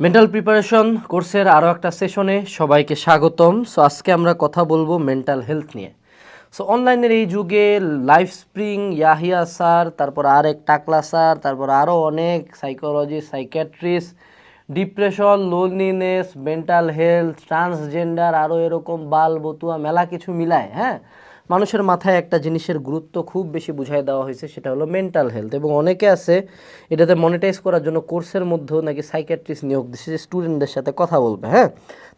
Mental preparation কোর্সের আরও একটা সেশনে সবাইকে স্বাগতম। সো আজকে আমরা কথা বলব মেন্টাল হেলথ নিয়ে। সো অনলাইনের এই যুগে লাইফ স্প্রিং ইয়াহিয়া স্যার তারপর আর এক টাকলা স্যার তারপর আরও অনেক psychology psychiatrist depression loneliness mental health transgender আরও এরকম বাল বতুয়া মেলা কিছু মিলায় হ্যাঁ? মানুষের মাথায় একটা জিনিসের গুরুত্ব খুব বেশি বুঝাই দেওয়া হয়েছে, সেটা হলো মেন্টাল হেলথ এবং অনেকে আছে, এটাতে মনিটাইজ করার জন্য কোর্সের মধ্যেও নাকি সাইকিয়াট্রিস্ট নিয়োগ দিচ্ছে যে স্টুডেন্টদের সাথে কথা বলবে হ্যাঁ?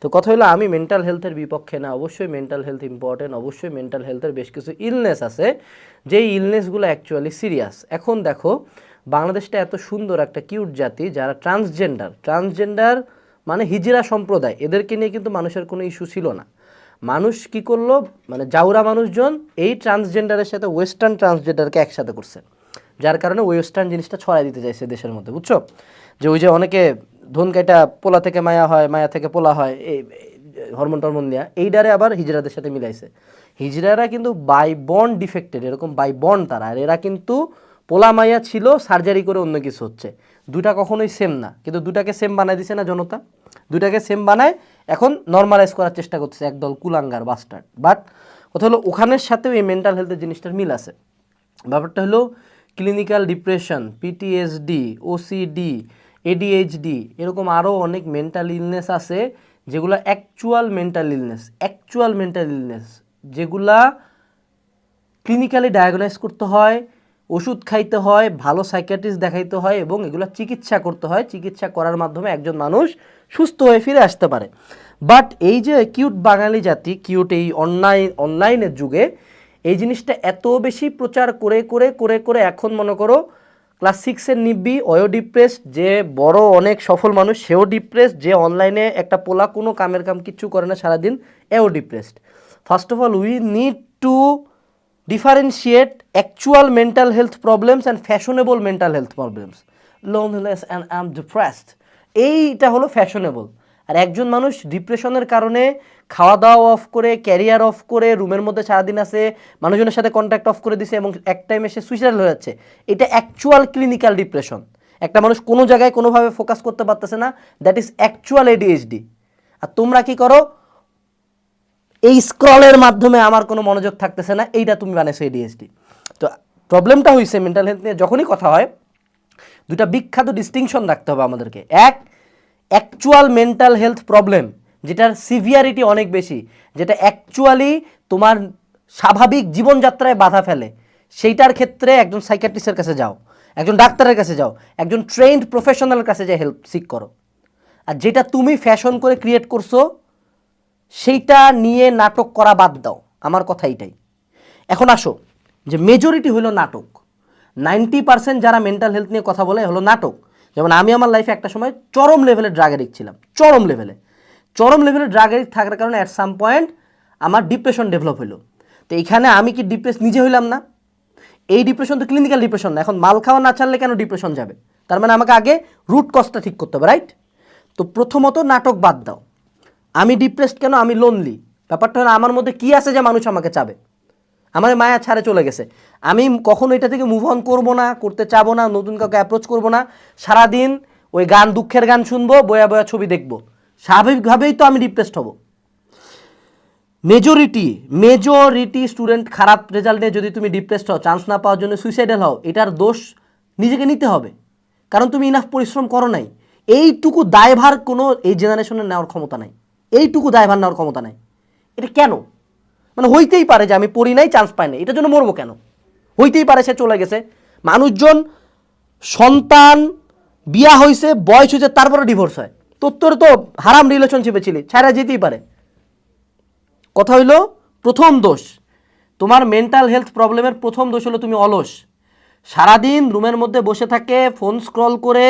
তো কথা হলো, আমি মেন্টাল হেলথের বিপক্ষে না, অবশ্যই মেন্টাল হেলথ ইম্পর্টেন্ট অবশ্যই মেন্টাল হেলথের বেশ কিছু ইলনেস আছে, যেই ইলনেসগুলো অ্যাকচুয়ালি সিরিয়াস এখন দেখো, বাংলাদেশটা এত সুন্দর একটা কিউট জাতি যারা ট্রান্সজেন্ডার ট্রান্সজেন্ডার মানে হিজরা সম্প্রদায়, এদেরকে নিয়ে কিন্তু মানুষের কোনো ইস্যু ছিল না। মানুষ কি করল? মানে জাউরা মানুষজন এই ট্রান্সজেন্ডারের সাথে ওয়েস্টার্ন ট্রান্সজেন্ডারকে একসাথে করছে। যার কারণে ওয়েস্টার্ন জিনিসটা ছড়াই দিতে চাইছে দেশের মধ্যে, বুঝছ? যে ওই যে অনেকে ধন কাইটা পোলা থেকে মায়া হয়, মায়া থেকে পোলা হয়, এই হরমোন টরমোন দেওয়া এইটারে আবার হিজড়াদের সাথে মিলাইছে। হিজড়ারা কিন্তু বাই বন ডিফেক্টেড এরকম বাই বন তারা, আর এরা কিন্তু পোলা মাইয়া ছিল সার্জারি করে অন্য কিছু হচ্ছে। দুটা কখনোই সেম না, কিন্তু দুটাকে সেম বানাই দিছে না জনতা। দুটাকে সেম বানায় এখন নর্মালাইজ করার চেষ্টা করতেছে একদল কুলাঙ্গার বাস্টার্ড বাট কথা হলো, ওখানের সাথেও এই মেন্টাল হেলথের জিনিসটার মিল আছে। ব্যাপারটা হলো clinical depression PTSD OCD ADHD এরকম আরও অনেক মেন্টাল ইলনেস আছে, যেগুলো actual mental illness actual mental illness যেগুলা ক্লিনিক্যালি ডায়াগনাইজ করতে হয়, ওষুধ খাইতে হয়, ভালো সাইকিয়াট্রিস্ট দেখাইতে হয় এবং এগুলো চিকিৎসা করতে হয়। চিকিৎসা করার মাধ্যমে একজন মানুষ সুস্থ হয়ে ফিরে আসতে পারে। বাট এই যে কিউট বাঙালি জাতি কিউট এই অনলাইন অনলাইনের যুগে, এই জিনিসটা এত বেশি প্রচার করে করে করে করে এখন মনে করো ক্লাস সিক্সের নিব্বি অয়ো ডিপ্রেস যে বড় অনেক সফল মানুষ, সেও ডিপ্রেস যে অনলাইনে একটা পোলা কোনো কামের কাম কিচ্ছু করে না সারাদিন, এও depressed first of all we need to differentiate actual mental health problems and fashionable mental health problems loneliness and i'm depressed এইটা হলো ফ্যাশনেবল আর একজন মানুষ ডিপ্রেশনের কারণে খাওয়া দাওয়া অফ করে ক্যারিয়ার অফ করে, রুমের মধ্যে সারাদিন আছে, মানুষজনের সাথে কন্ট্যাক্ট অফ করে দিছে এবং এক টাইমে সে সুইসাইড হয়ে যাচ্ছে। এটা অ্যাকচুয়াল ক্লিনিক্যাল ডিপ্রেশন একটা মানুষ কোনো জায়গায় কোনোভাবে ফোকাস করতে পারতেছে না দ্যাট ইজ অ্যাকচুয়াল এডিএইচডি আর তোমরা কি করো? এই স্ক্রলের মাধ্যমে আমার কোনো মনোযোগ থাকতেছে না, এইটা তুমি বানাইছো এডিএসডি তো প্রবলেমটা হয়েছে মেন্টাল হেলথ নিয়ে যখনই কথা হয় দুটা বিখ্যাত ডিস্টিংশন রাখতে হবে আমাদেরকে। এক অ্যাকচুয়াল মেন্টাল হেলথ প্রবলেম যেটার সিভিয়ারিটি অনেক বেশি, যেটা অ্যাকচুয়ালি তোমার স্বাভাবিক জীবনযাত্রায় বাধা ফেলে। সেইটার ক্ষেত্রে একজন সাইকিয়াট্রিস্টের কাছে যাও, একজন ডাক্তারের কাছে যাও, একজন ট্রেন্ড প্রফেশনালের কাছে যে হেল্প সিক করো। আর যেটা তুমি ফ্যাশন করে ক্রিয়েট করছ, সেইটা নিয়ে নাটক করা বাদ দাও। আমার কথা এটাই এখন আসো, যে মেজরিটি হলো নাটক। নাইনটি পার্সেন্ট যারা মেন্টাল হেলথ নিয়ে কথা বলে হলো নাটক। যেমন আমি আমার লাইফে একটা সময় চরম লেভেলে ড্রাগ এডিক্ট ছিলাম, চরম লেভেলে চরম লেভেলে ড্রাগ এডিক্ট থাকার কারণে অ্যাট সাম পয়েন্ট আমার ডিপ্রেশন ডেভেলপ হলো তো এখানে আমি কি ডিপ্রেস নিজে হইলাম না? এই ডিপ্রেশন তো ক্লিনিক্যাল ডিপ্রেশন না, এখন মাল খাওয়া না ছাড়লে কেন ডিপ্রেশন যাবে? তার মানে আমাকে আগে রুট কজটা ঠিক করতে হবে রাইট তো প্রথমত নাটক বাদ দাও। আমি ডিপ্রেসড কেন? আমি লোনলি ব্যাপারটা হলো আমার মধ্যে কি আছে যে মানুষ আমাকে চাবে? আমার মায়া ছাড়ে চলে গেছে। আমি কখনো এটা থেকে মুভ অন করব না, করতে চাবো না, নতুন কাউকে অ্যাপ্রোচ করব না। সারাদিন ওই গান, দুঃখের গান শুনব, বয়া বয়া ছবি দেখব। স্বাভাবিকভাবেই তো আমি ডিপ্রেসড হব। মেজরিটি মেজরিটি স্টুডেন্ট খারাপ রেজাল্ট নিয়ে যদি তুমি ডিপ্রেসড হও চান্স না পাওয়ার জন্য সুইসাইডাল হও, এটার দোষ নিজেকে নিতে হবে। কারণ তুমি ইনাফ পরিশ্রম করো নাই। এইটুকু দায়ভার কোনো এই জেনারেশনের নেওয়ার ক্ষমতা নাই। এইটুকু দায়ভার নেওয়ার ক্ষমতা নাই। এটা কেন? মানে হইতেই পারে যে আমি পড়ি নাই চান্স পাই না এটার জন্য মরবো কেন? হইতেই পারে সে চলে গেছে। মানুষজন সন্তান, বিয়া হয়েছে বয়স হয়েছে তারপরে ডিভোর্স হয়। তোর তোর তো হারাম রিলেশনশিপে ছিলি ছাড়া যেতেই পারে। কথা হইল, প্রথম দোষ। তোমার মেন্টাল হেলথ প্রবলেমের প্রথম দোষ হলো তুমি অলস। সারাদিন রুমের মধ্যে বসে থাকে ফোন স্ক্রল করে,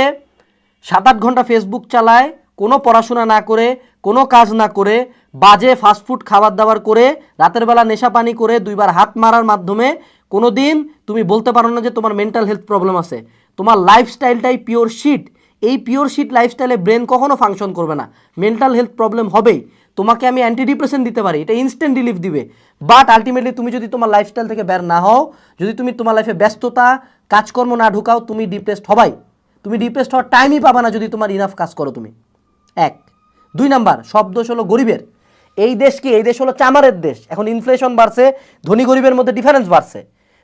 সাত আট ঘণ্টা ফেসবুক চালায়, কোনো পড়াশোনা না করে, কোনো কাজ না করে বাজে ফাস্টফুড খাবার দাবার করে, রাতের বেলা নেশা পানি করে দুইবার হাত মারার মাধ্যমে কোনো দিন তুমি বলতে পারো না যে তোমার মেন্টাল হেলথ প্রবলেম আছে। তোমার লাইফস্টাইলটাই পিওর শিট এই পিওর শিট লাইফস্টাইলে ব্রেন কখনো ফাংশন করবে না। মেন্টাল হেলথ প্রবলেম হবেই। তোমাকে আমি অ্যান্টি ডিপ্রেশন দিতে পারি। এটা ইনস্ট্যান্ট রিলিফ দিবে। বাট আলটিমেটলি তুমি যদি তোমার লাইফস্টাইল থেকে বের না হও, যদি তুমি তোমার লাইফে ব্যস্ততা, কাজকর্ম না ঢুকাও, তুমি ডিপ্রেসড হবাই। তুমি ডিপ্রেসড হওয়ার টাইমই পাবা না যদি তোমার ইনাফ কাজ করো তুমি। এক। দুই নাম্বার, সব দোষ হলো গরিবের। এই দেশ কি? এই দেশ হলো চামারের দেশ। এখন ইনফ্লেশন বাড়ছে, ধনী গরিবের মধ্যে ডিফারেন্স বাড়ছে।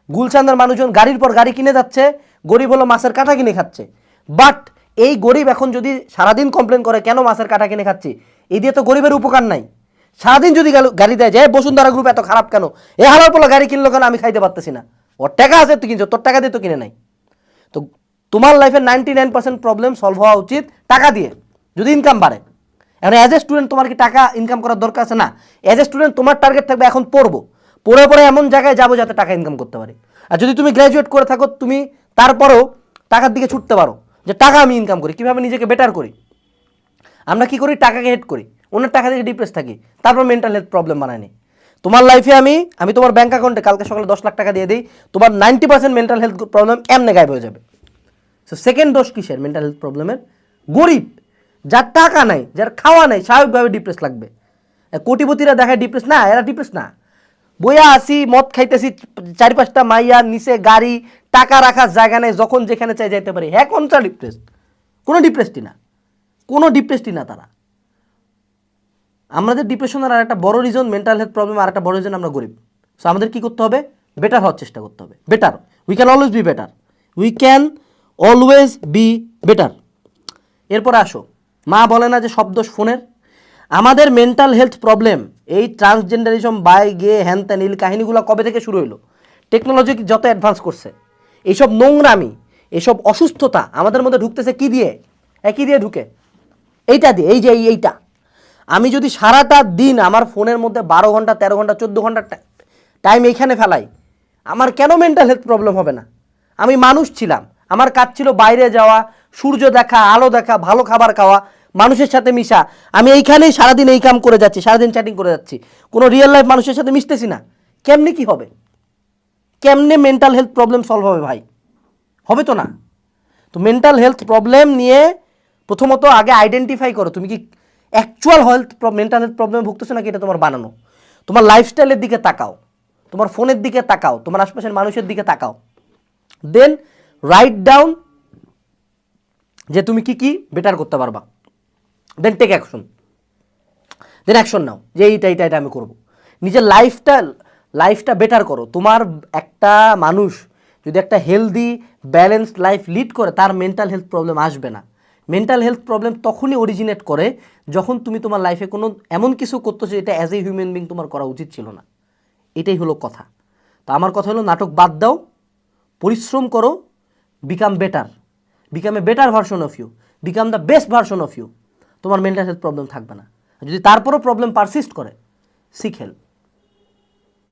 গুলশানের মানুষজন গাড়ির পর গাড়ি কিনে যাচ্ছে, গরিব হলো মাছের কাঁটা কিনে খাচ্ছে। বাট এই গরিব এখন যদি সারাদিন কমপ্লেন করে, কেন মাছের কাঁটা কিনে খাচ্ছি? এই দিয়ে তো গরিবের উপকার নাই। সারাদিন যদি গাড়ি দেয় যে বসুন্ধরা গ্রুপ এত খারাপ কেন? এ হালার পর গাড়ি কিনলো কেন? আমি খাইতে পারতেছি না। ওর টাকা আছে, তুই কিনছো। তোর টাকা দিয়ে তো কিনে নাই। তো তোমার লাইফে ninety nine percent problem solve হওয়া উচিত। টাকা দিয়ে, যদি ইনকাম বাড়ে। এখন অ্যাজ এ স্টুডেন্ট তোমার কি টাকা ইনকাম করার দরকার আছে? না। অ্যাজ এ স্টুডেন্ট তোমার টার্গেট থাকবে এখন পড়ব। পড়ে পড়ে এমন জায়গায় যাব যাতে টাকা ইনকাম করতে পারি। আর যদি তুমি গ্র্যাজুয়েট করে থাকো, তুমি তারপরেও টাকার দিকে ছুটতে পারো যে টাকা আমি ইনকাম করি, কীভাবে নিজেকে বেটার করি? আমরা কি করি? টাকাকে হেড করি। অন্যের টাকা থেকে ডিপ্রেস থাকি। তারপর মেন্টাল হেলথ প্রবলেম বানায়নি তোমার লাইফে আমি আমি তোমার ব্যাঙ্ক অ্যাকাউন্টে কালকে সকালে দশ লাখ টাকা দিয়ে দিই, তোমার ninety percent mental health problem এমনি গায়েব হয়ে যাবে। সো সেকেন্ড দোষ কিসের? মেন্টাল হেলথ প্রবলেমের গরিব। যার টাকা নাই, যার খাওয়া নাই, স্বাভাবিকভাবে ডিপ্রেস লাগবে। কোটিপতিরা দেখায় ডিপ্রেস না, এরা ডিপ্রেস না। বইয়া আসি মদ খাইতেছি চারি পাঁচটা মাইয়া, নিচে গাড়ি, টাকা রাখার জায়গা নেই, যখন যেখানে চাই যাইতে পারি। হ্যাঁ কোনটা ডিপ্রেস কোনো ডিপ্রেসটি না। কোনো ডিপ্রেসটি না তারা। আমাদের ডিপ্রেশনের আর একটা বড় রিজন মেন্টাল হেলথ প্রবলেম আর একটা বড় রিজন আমরা গরিব। সো আমাদের কি করতে হবে? বেটার হওয়ার চেষ্টা করতে হবে। Better we can always be better we can always be better এরপরে আসো। মা বলে না যে শব্দ ফোনের? আমাদের মেন্টাল হেলথ প্রবলেম এই ট্রান্সজেন্ডারিজম বাই, গে হ্যান ত্যান এই কাহিনীগুলো কবে থেকে শুরু হলো টেকনোলজি যত অ্যাডভান্স করছে, এইসব নোংরামি, এইসব অসুস্থতা আমাদের মধ্যে ঢুকতেছে কি দিয়ে? একই দিয়ে ঢুকে? এইটা দিয়ে, এই যে এই এইটা। আমি যদি সারাটা দিন আমার ফোনের মধ্যে বারো ঘণ্টা, তেরো ঘণ্টা, চোদ্দ ঘণ্টা টাইম এইখানে ফেলাই, আমার কেন মেন্টাল হেলথ প্রবলেম হবে না? আমি মানুষ ছিলাম, আমার কাজ ছিল বাইরে যাওয়া, সূর্য দেখা, আলো দেখা, ভালো খাবার খাওয়া মানুষের সাথে মিশা। আমি এইখানেই সারাদিন এই কাম করে যাচ্ছি, সারাদিন চ্যাটিং করে যাচ্ছি। কোনো রিয়েল লাইফ মানুষের সাথে মিশতেছি না। কেমনে কি হবে? কেমনে মেন্টাল হেলথ প্রবলেম সলভ হবে ভাই? হবে তো না? তো মেন্টাল হেলথ প্রবলেম নিয়ে প্রথমত আগে আইডেন্টিফাই করো, তুমি কি actual health mental health problem ভুগতেছো নাকি এটা তোমার বানানো? তোমার লাইফস্টাইলের দিকে তাকাও। তোমার ফোনের দিকে তাকাও। তোমার আশপাশের মানুষের দিকে তাকাও। দেন রাইট ডাউন যে তুমি কি কি বেটার করতে পারবা। Then take action then action নাও যে এইটা এইটা এটা আমি করব। নিজের লাইফটা লাইফটা বেটার করো। তোমার একটা মানুষ যদি একটা হেলদি ব্যালেন্সড লাইফ লিড করে, তার মেন্টাল হেলথ প্রবলেম আসবে না। মেন্টাল হেলথ প্রবলেম তখনই অরিজিনেট করে যখন তুমি তোমার লাইফে কোনো এমন কিছু করতেছো যেটা অ্যাজ এ হিউম্যান বিং তোমার করা উচিত ছিল না। এটাই হলো কথা। তো আমার কথা হলো, নাটক বাদ দাও, পরিশ্রম করো become better become a better version of you become the best version of you তোমার মেন্টাল হেলথ প্রবলেম থাকবে না। যদি তারপরও প্রবলেম পারসিস্ট করে সিক হেল্প